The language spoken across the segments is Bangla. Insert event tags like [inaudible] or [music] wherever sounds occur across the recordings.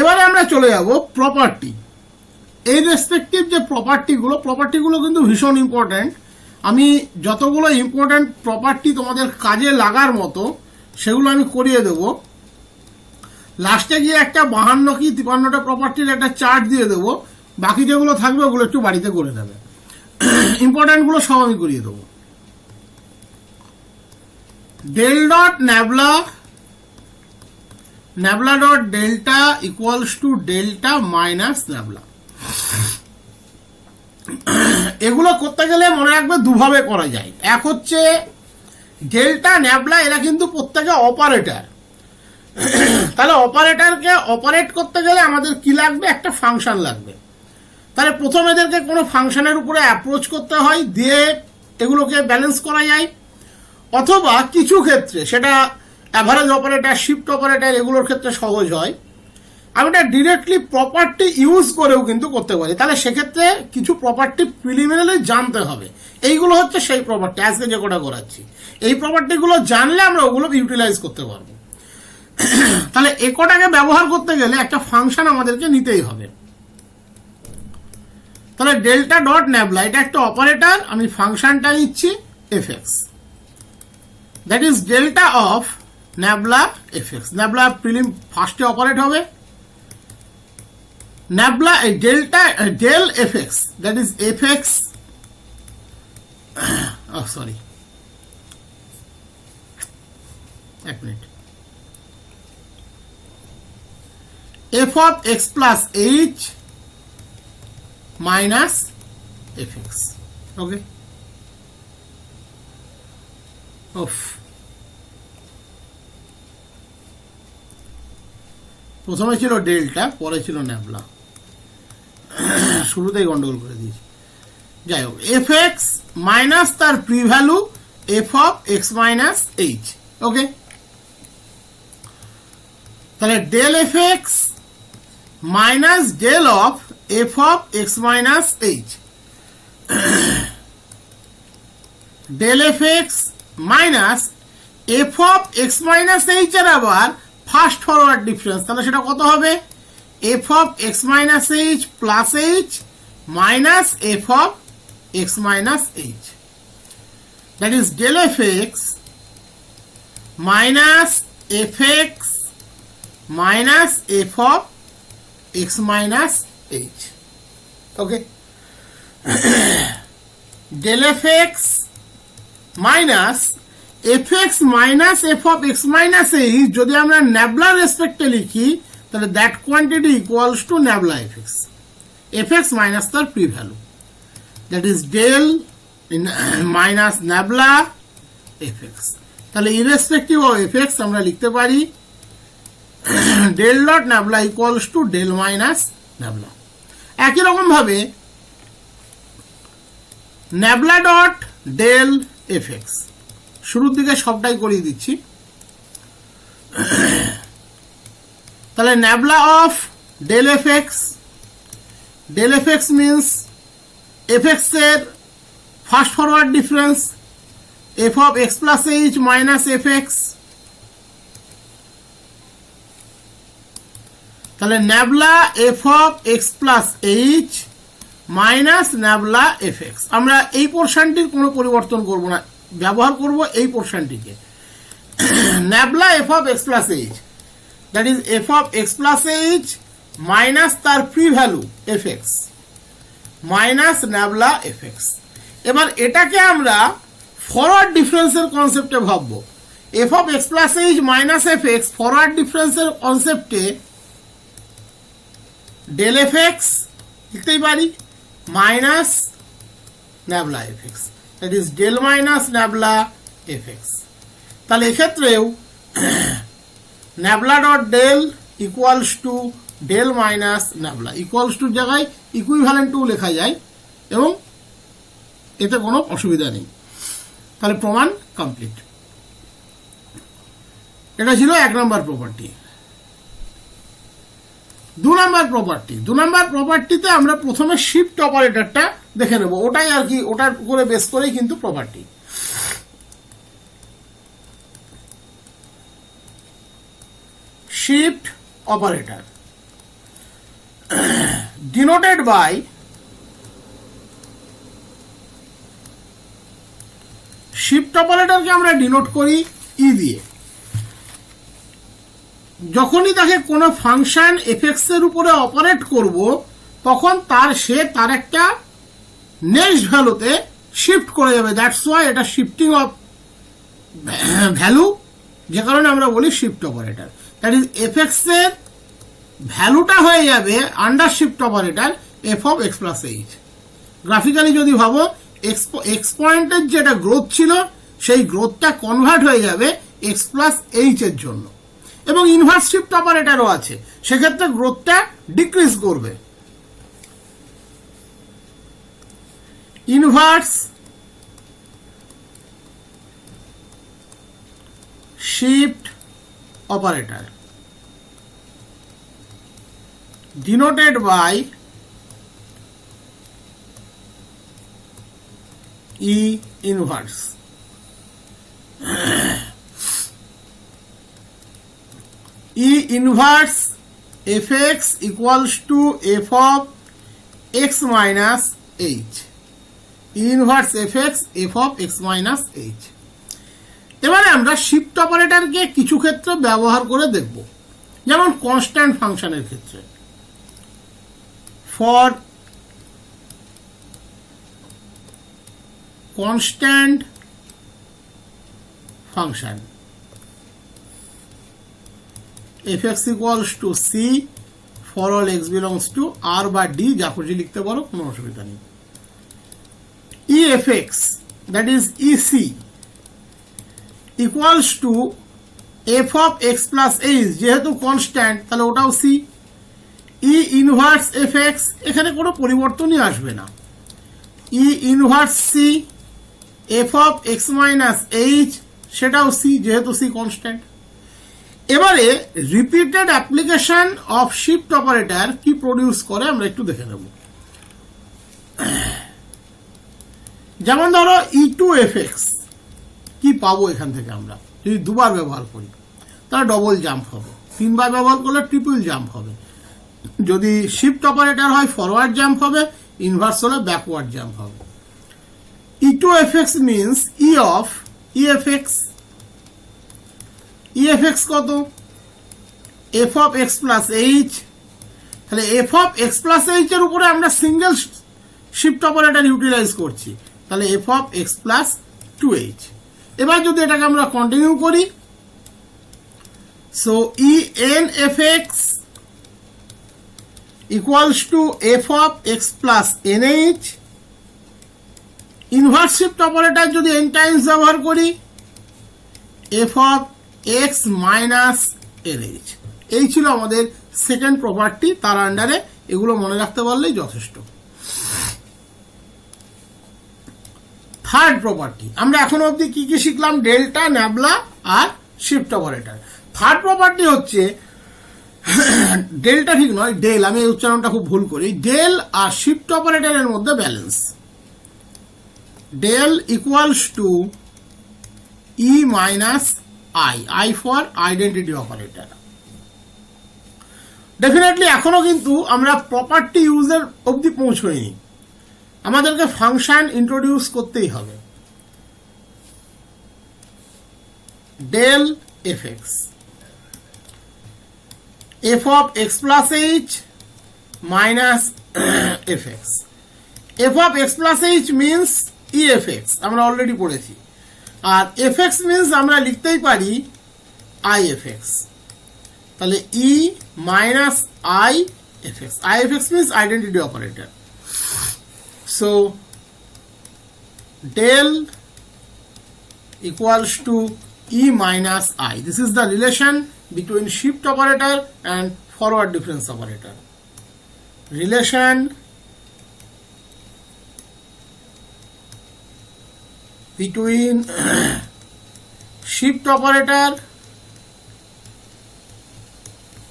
এবারে আমরা চলে যাব প্রপার্টি এই রেসপেক্টিভ যে প্রপার্টিগুলো প্রপার্টিগুলো কিন্তু ভীষণ ইম্পর্ট্যান্ট আমি যতগুলো ইম্পর্ট্যান্ট প্রপার্টি তোমাদের কাজে লাগার মতো, সেগুলো আমি করিয়ে দেবো। লাস্টে গিয়ে একটা বাহান্ন কি তিপান্নটা প্রপার্টির একটা চার্ট দিয়ে দেবো। বাকি যেগুলো থাকবে, ওগুলো একটু বাড়িতে করে নেবে। ইম্পর্ট্যান্টগুলো সব আমি করিয়ে দেবো। Del dot nabla nabla dot delta equals to delta minus nabla এগুলো করতে গেলে মনে রাখবে দুভাবে করা যায়। এক হচ্ছে ডেল্টা ন্যাবলা এরা কিন্তু প্রত্যেকে অপারেটর তাহলে অপারেটরকে অপারেট করতে গেলে আমাদের কি লাগবে? একটা ফাংশন লাগবে। তাহলে প্রথম এদেরকে কোনো ফাংশনের উপরে অ্যাপ্রোচ করতে হয়, দিয়ে এগুলোকে ব্যালেন্স করা যায়। অথবা কিছু ক্ষেত্রে, সেটা অ্যাভারেজ অপারেটার শিফট অপারেটার এগুলোর ক্ষেত্রে সহজ হয়। আমি এটা ডিরেক্টলি প্রপার্টি ইউজ করেও কিন্তু করতে পারি। তাহলে সেক্ষেত্রে কিছু প্রপার্টি প্রিলিমিনারি জানতে হবে। এইগুলো হচ্ছে সেই প্রপার্টি আজকে যে কোটা করাচ্ছি। এই প্রপার্টিগুলো জানলে আমরা ওগুলো ইউটিলাইজ করতে পারব। তাহলে একটাকে ব্যবহার করতে গেলে একটা ফাংশন আমাদেরকে নিতেই হবে। তাহলে ডেল্টা ডট ন্যাবলা এটা একটা অপারেটর আমি ফাংশনটা নিচ্ছি f x that is delta of nabla f x nabla prelim ফার্স্টে অপারেট হবে nabla delta del f x that is f x sorry এক মিনিট f of x plus h minus fx. Okay. Oof. প্রথমে ছিল ডেল্টা, পরে ছিল ন্যাবলা। শুরুতেই গন্ডগোল করে দিয়েছি। যাই হোক এফ এক্স মাইনাস তার pre value f of x minus h okay তাহলে del f x minus del of f of x minus h del f x minus f of x minus h এর আবার ফার্স্ট ফরওয়ার্ড ডিফারেন্স তাহলে সেটা কত হবে f of x minus h plus h minus f of x minus h that is del f x minus f x minus f of x minus h. Okay. [coughs] del fx minus fx minus f of x minus h যদি আমরা ন্যাবলার রেসপেক্টে লিখি, তাহলে that quantity equals to nabla fx fx minus তার pre value that is del minus nabla fx তাহলে ইরেসপেক্টিভ অফ fx আমরা লিখতে পারি del dot nabla equals to del minus nabla একই রকম ভাবে nabla dot del f x শুরুর দিকে সবটাই করিয়ে দিচ্ছি। তাহলে nabla of del f x, del f x means f এক্সের first forward difference f of x plus h minus f x. তাহলে nabla f of x plus h minus nabla f x. আমরা এই পোর্শনটির কোনো পরিবর্তন করব না। ব্যবহার করব এই পোর্শনটিকে। Nabla f of x plus h that is f of x plus h minus তার pre value f x minus nabla f x এবার এটাকে আমরা ফরওয়ার্ড ডিফারেন্সের কনসেপ্টে ভাববো। F of x plus h minus f x forward ডিফারেন্সের কনসেপ্টে ডেল এফ এক্স লিখতেই পারি minus nabla f x that is del minus nabla f x তাহলে এক্ষেত্রেও nabla dot del equals to del minus nabla equals to জায়গায় ইকুইভ্যালেন্ট টু লেখা যায় এবং এতে কোনো অসুবিধা নেই। তাহলে প্রমাণ কমপ্লিট এটা ছিল এক নম্বর প্রপার্টি দু নাম্বার প্রপার্টি দু নাম্বার প্রপার্টিতে আমরা প্রথমে শিফট অপারেটরটা দেখে নেব। ওটাই আর কি, ওটার উপরে বেস করেই কিন্তু property shift operator denoted by shift অপারেটরকে আমরা ডিনোট করি ই দিয়ে। যখনই তাকে কোনো ফাংশন এফএক্স এর উপরে অপারেট করব, তখন তার সে তার একটা নেক্সট ভ্যালুতে শিফট করে যাবে। দ্যাটস ওয়াই এটা শিফটিং অফ ভ্যালু, যে কারণে আমরা বলি shift operator. That is f x এর ভ্যালুটা হয়ে যাবে under shift operator f of x plus h graphically যদি ভাবো এক্স এক্স পয়েন্টের যেটা গ্রোথ ছিল, সেই গ্রোথটা কনভার্ট হয়ে যাবে এক্স প্লাস এইচ এর জন্য। এবং ইনভার্স শিফট অপারেটরও আছে। সেক্ষেত্রে গ্রোথটা ডিক্রিজ করবে। Inverse shift operator denoted by E inverse. e inverse fx equals to f of x minus h. E inverse fx, f of x minus h. এবারে আমরা শিফট অপারেটারকে কিছু ক্ষেত্রে ব্যবহার করে দেখব। যেমন কনস্ট্যান্ট ফাংশনের ক্ষেত্রে। For constant function function fx equals to c, for all x belongs to r বা d, যা খুশি লিখতে পারো, কোনো অসুবিধা নেই। Efx, that is ec equals to f of x plus h যেহেতু কনস্ট্যান্ট তাহলে ওটাও c e inverse f x এখানে কোনো পরিবর্তনই আসবে না। E inverse c f of x minus h সেটাও সি যেহেতু সি কনস্ট্যান্ট এবারে repeated application of shift operator কি প্রডিউস করে আমরা একটু দেখে নেব। যেমন ধরো ই টু এফ এক্স কি পাবো এখান থেকে আমরা? যদি দুবার ব্যবহার করি তাহলে ডবল জাম্প হবে। তিনবার ব্যবহার করলে ট্রিপল জাম্প হবে। যদি শিফট অপারেটর হয় ফরওয়ার্ড জাম্প হবে ইনভার্স হলে ব্যাকওয়ার্ড জাম্প হবে। E two f x means e of e f x f x কত? F of x plus h তাহলে f of x plus h এর উপরে আমরা সিঙ্গেল শিফট অপারেটর ইউটিলাইজ করছি। তাহলে f of x plus two h এবার যদি এটাকে আমরা কন্টিনিউ করি so e n f x equals to f of x plus nh inverse shift operator যদি n টাইমস ব্যবহার করি, f of x minus nh এই ছিল আমাদের সেকেন্ড প্রপার্টি তার আন্ডারে এগুলো মনে রাখতে পারলেই যথেষ্ট। থার্ড প্রপার্টি আমরা এখন অবধি কি কি শিখলাম? ডেল্টা ন্যাবলা আর শিফট অপারেটর থার্ড প্রপার্টি হচ্ছে ডেলটা ঠিক নয় ডেল আমি এই উচ্চারণটা খুব ভুল করি। ডেল আর শিফট অপারেটরের মধ্যে balance del equals to e minus i i for identity operator definitely এখনও কিন্তু আমরা প্রপার্টি ইউজের অবধি পৌঁছইনি। আমাদেরকে ফাংশন ইন্ট্রোডিউস করতেই হবে। Del f x f of x plus h minus [clears throat] fx f of x plus h means efx আমরা অলরেডি পড়েছি। আর এফ এক্স মিন্স আমরা লিখতেই পারি আই এফ এক্স তাহলে e minus i f x i f x means identity operator so del equals to e minus i this is the relation between shift operator and forward difference operator relation between shift operator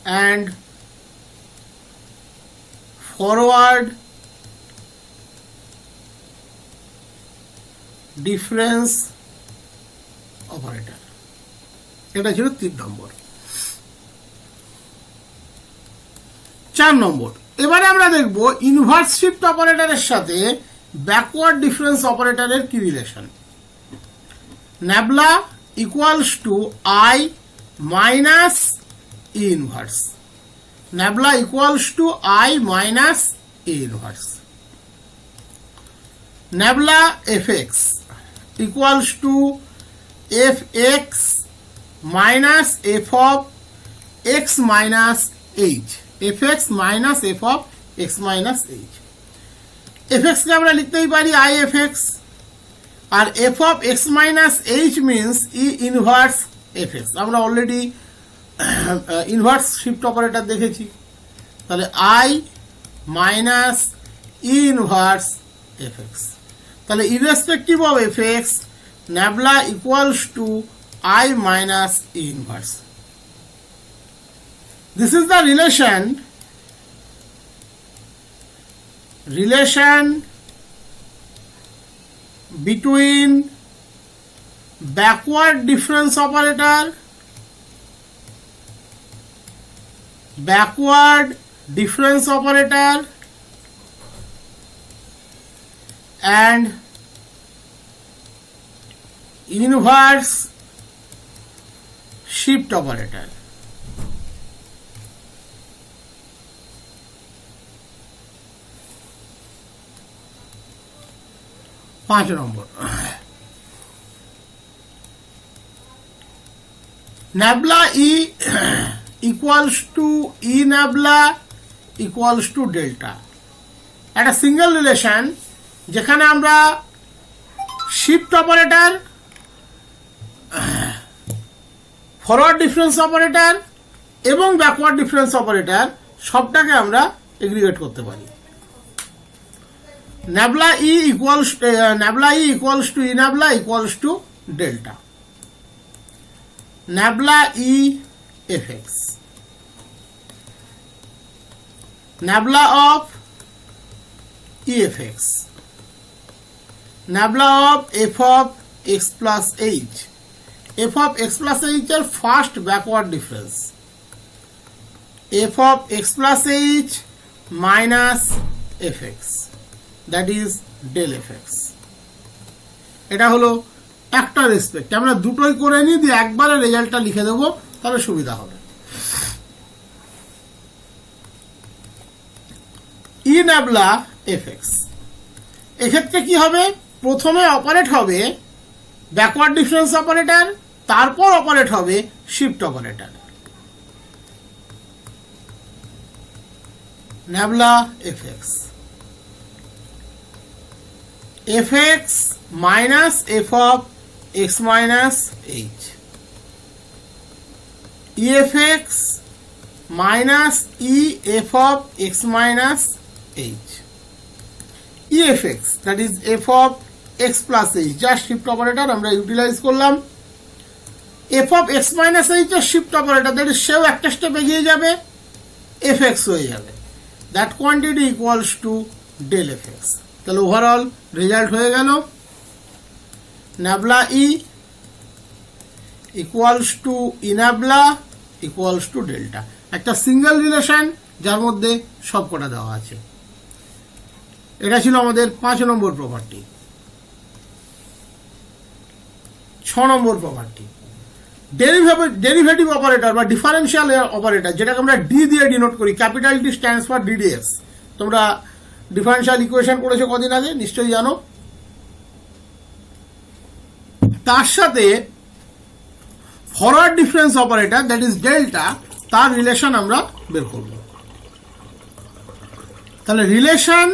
and forward difference operator. এটা ছিল তিন নম্বর। চার নম্বর। এবারে আমরা দেখব ইনভার্স শিফট অপারেটরের সাথে ব্যাকওয়ার্ড ডিফারেন্স অপারেটরের কি relation nabla equals to i minus e inverse nabla equals to i minus e inverse nabla f x equals to f x minus f of x minus h f x minus f of x minus h f এক্সকে আমরা লিখতেই পারি I F x R f of x minus h means e inverse f x আমরা অলরেডি ইনভার্স শিফট অপারেটর দেখেছি। তাহলে i minus e inverse f x তাহলে irrespective of f x nabla equals to i minus e inverse this is the relation relation between backward difference operator backward difference operator and inverse shift operator পাঁচ নম্বর। Nabla e equals to e nabla equals to delta একটা সিঙ্গেল রিলেশন যেখানে আমরা shift operator forward difference operator এবং ব্যাকওয়ার্ড ডিফারেন্স অপারেটর সবটাকে আমরা এগ্রিগেট করতে পারি। Nabla e equals uh, nabla e equals to e nabla equals to delta nabla e fx nabla of efx nabla of f of x plus h f of x plus h এর first backward difference f of x plus h minus fx that is del f x এটা হলো একটা রেসপেক্ট আমরা দুটোই করে নিই দিয়ে একবারে রেজাল্টটা লিখে দেবো, তাহলে সুবিধা হবে। ই ন্যাবলা এফেক্স এক্ষেত্রে কি হবে? প্রথমে অপারেট হবে ব্যাকওয়ার্ড ডিফারেন্স অপারেটর তারপর অপারেট হবে shift operator nabla f x fx minus f of x minus h. Efx minus e f of x minus h. Efx that is f of x plus h. যা শিফট অপারেটর আমরা ইউটিলাইজ করলাম। of x minus h এর শিফট অপারেটর দ্যাট ইজ সেও একটা স্টেপ এগিয়ে যাবে। fx হয়ে যাবে। That quantity equals to del fx তাহলে ওভারঅল রেজাল্ট হয়ে গেল। Nabla e equals to e nabla equals to delta একটা সিঙ্গেল রিলেশন যার মধ্যে সব কটা দেওয়া আছে। এটা ছিল আমাদের পাঁচ নম্বর প্রপার্টি ছ নম্বর প্রপার্টি ডেরিভেটিভ অপারেটর বা ডিফারেন্সিয়াল অপারেটর যেটাকে আমরা ডি দিয়ে ডিনোট করি capital D stands for DDS তোমরা ডিফারেন্সিয়াল ইকুয়েশন করেছে কদিন আগে? নিশ্চয়ই জানো? তার সাথে forward difference operator that is delta তার রিলেশন আমরা বের করব। তাহলে relation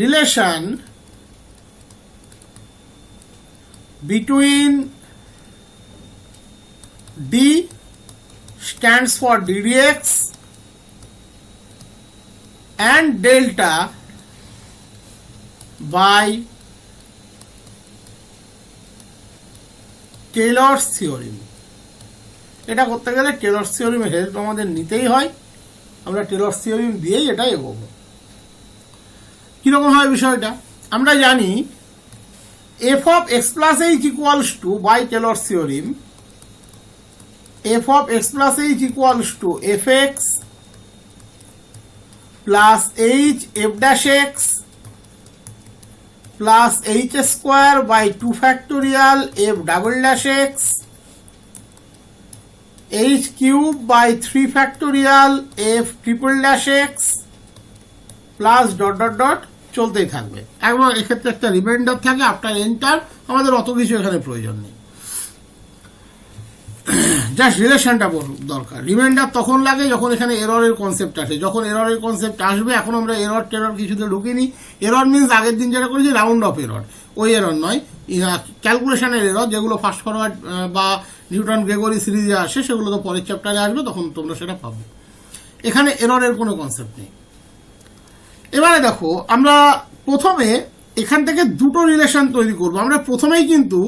relation between d stands for ddx and delta by Taylor's theorem এটা করতে গেলে টেলর্স থিওরিমের হেল্প আমাদের নিতেই হয়। আমরা টেলর্স থিওরিম দিয়েই এটা এগোবো। কীরকম হয় বিষয়টা? আমরা জানি f of x plus h equals to by Taylor's theorem f of x plus h equals to f x plus h, f dash x, plus h square by two factorial, f double dash x, h cube by three factorial, f triple dash x, plus dot dot dot চলতেই থাকবে। একবার এক্ষেত্রে একটা রিমাইন্ডার থাকে আফটার এন্টার আমাদের অত কিছু এখানে প্রয়োজন নেই। জাস্ট রিলেশনটা দরকার। রিমাইন্ডার তখন লাগে যখন এখানে এররের কনসেপ্ট আসে। যখন এররের কনসেপ্ট আসবে, এখন আমরা এরর টেরর কিছুতে ঢুকিনি। এরর মিনস আগের দিন যেটা করেছি রাউন্ড অফ এরর ওই এরর নয়। ক্যালকুলেশনের এরর যেগুলো ফাস্ট ফরওয়ার্ড বা নিউটন গ্রেগরি সিরিজে আসে, সেগুলো তো পরের চ্যাপ্টারে আসবে, তখন তোমরা সেটা পাবে। এখানে এররের কোনো কনসেপ্ট নেই। এবারে দেখো, আমরা প্রথমে এখান থেকে দুটো রিলেশন তৈরি করব। আমরা প্রথমেই কিন্তু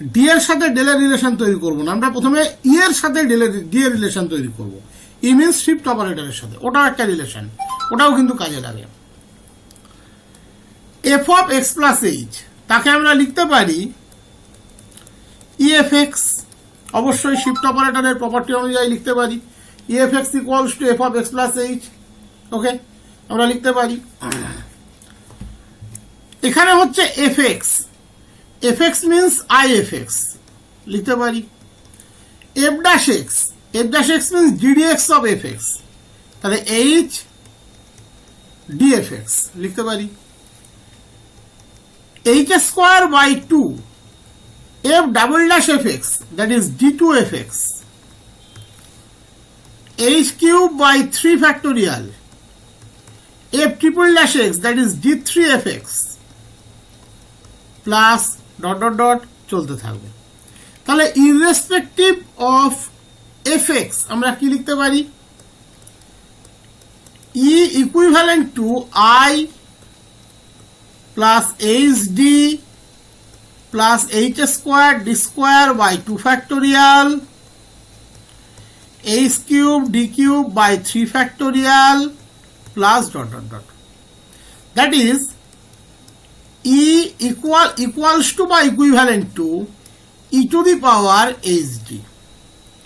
ডি এর সাথে ডেলের রিলেশন তৈরি করব না। আমরা প্রথমে ই এর সাথে ডেলের ডি এর রিলেশন তৈরি করব। ই মিনস শিফট অপারেটরের সাথে। ওটাও একটা রিলেশন। ওটাও কিন্তু কাজে লাগে। F of x plus h, তাকে আমরা লিখতে পারি ইএফ এক্স। অবশ্যই শিফট অপারেটরের প্রপার্টি অনুযায়ী লিখতে পারি। E f x equals to f of x plus h. Okay? আমরা লিখতে পারি। এখানে হচ্ছে f x. F x means i f x লিখতে পারি। F dash x f dash x means d d x of f x তাহলে এইচ ডিএফ এক্স লিখতে পারি। H square by two f double dash f x that is d two f x h cube by three factorial f triple dash x that is d3fx plus dot dot dot চলতে থাকবে তাহলে ইররেসপেক্টিভ অফ এফ এক্স আমরা কি লিখতে পারি e equivalent to i plus h d plus h square d square by two factorial h cube d cube by three factorial plus dot dot dot. That is E equal equals to বা equivalent to e to the power hd.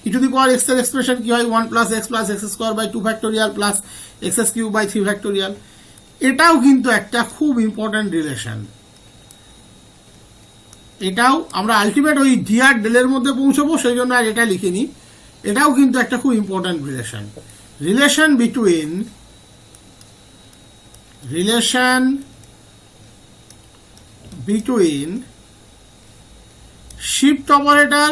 e to the power x এর এক্সপ্রেশন কি হয় 1 plus x plus x square by 2 factorial plus x cube by 3 factorial এটাও কিন্তু একটা খুব ইম্পর্ট্যান্ট রিলেশন এটাও আমরা আলটিমেট ওই ডিআর ডেলের মধ্যে পৌঁছবো সেই জন্য আর এটা লিখিনি এটাও কিন্তু একটা খুব important relation relation between relation between shift operator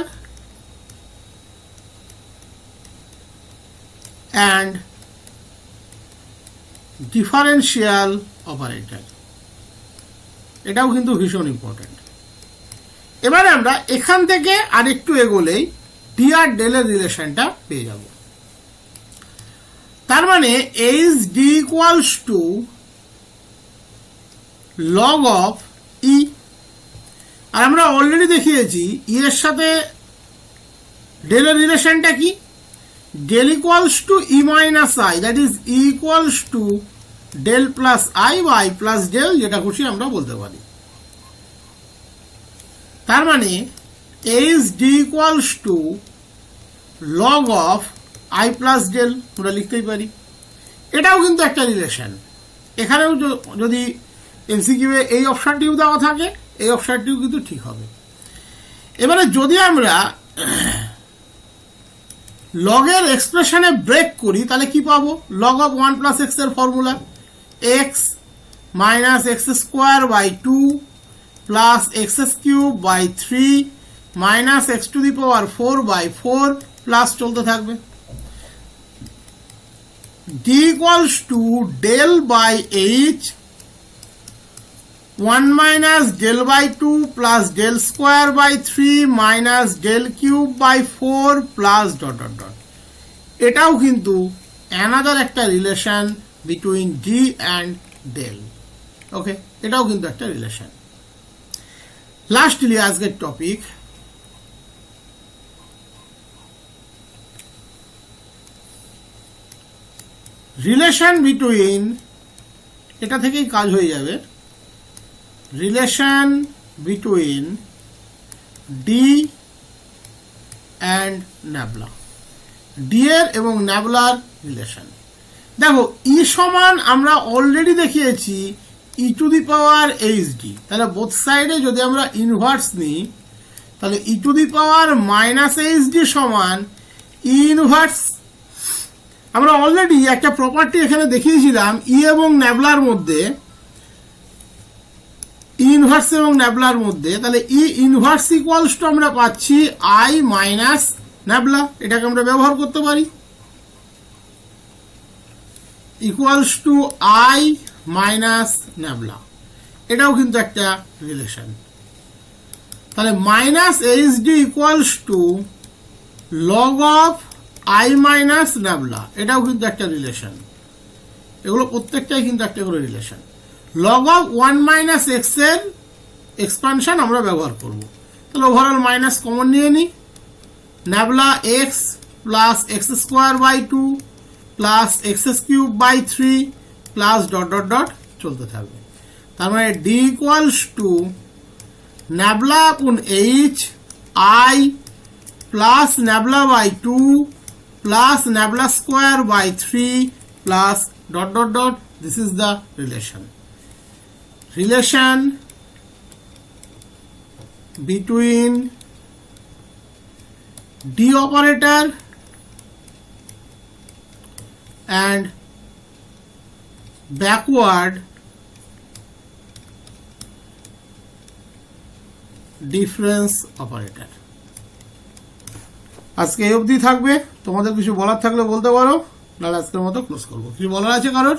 and differential operator. এটাও কিন্তু ভীষণ ইম্পর্টেন্ট এবারে আমরা এখান থেকে আরেকটু এগোলেই ডি আর ডেলের রিলেশনটা পেয়ে যাব। তার মানে h d equals to log of e. আর আমরা অলরেডি দেখিয়েছি ই এর সাথে ডেলের রিলেশনটা কি? Del equals to e minus i that is e equals to del plus i বা আই প্লাস ডেল যেটা খুশি আমরা বলতে পারি। তার মানে h d equals to log of i plus del আমরা লিখতেই পারি। এটাও কিন্তু একটা রিলেশন এখানেও যদি এমসিকিউ এই অপশানটিও দেওয়া থাকে, এই অপশানটিও কিন্তু ঠিক হবে। এবারে যদি আমরা লগের এক্সপ্রেশনে ব্রেক করি, তাহলে কি পাবো? লগ অফ ওয়ান প্লাস এক্সের formula x minus x square by two plus x S cube by three minus x to the power four by four plus চলতে থাকবে। d equals to del by h 1 minus del by 2 plus del square by 3 minus del cube by 4 plus dot dot dot. এটাও কিন্তু অ্যানাদার একটা relation between d and del okay এটাও কিন্তু একটা রিলেশন লাস্টলি আজকের টপিক রিলেশন বিটুইন এটা থেকেই কাজ হয়ে যাবে। Relation between d and nabla d এর এবং ন্যাবলার রিলেশন দেখো ই সমান আমরা অলরেডি দেখিয়েছি e to the power h d তাহলে বোথ সাইডে যদি আমরা ইনভার্স নিই, তাহলে e to the power minus h d সমান ইনভার্স আমরা অলরেডি একটা প্রপার্টি এখানে দেখিয়েছিলাম ই এবং ন্যাবলার মধ্যে। ইনভার্স এবং ন্যাবলার মধ্যে, তাহলে ই ইনভার্স ইকুয়ালস টু আমরা পাচ্ছি আই মাইনাস ন্যাবলা এটাকে আমরা ব্যবহার করতে পারি। Equals to I minus nabla এটাও কিন্তু একটা রিলেশন তাহলে minus H D equals to log of I minus nabla এটাও কিন্তু একটা রিলেশন এগুলো প্রত্যেকটাই কিন্তু একটা করে relation log of one minus এক্সের এক্সপানশন আমরা ব্যবহার করব। তাহলে ওভারঅল মাইনাস কমন নিয়ে নিই nabla x plus x square by two plus x cube by three plus dot dot dot চলতে থাকবে। তার মানে d equals to nabla upon H I plus nabla by two plus nabla square by three plus dot dot dot this is the relation relation between d operator and backward difference operator আজকে এই অবধি থাকবে। তোমাদের কিছু বলার থাকলে বলতে পারো, নাহলে আজকের মতো ক্লোজ করব। কিছু বলার আছে কারোর?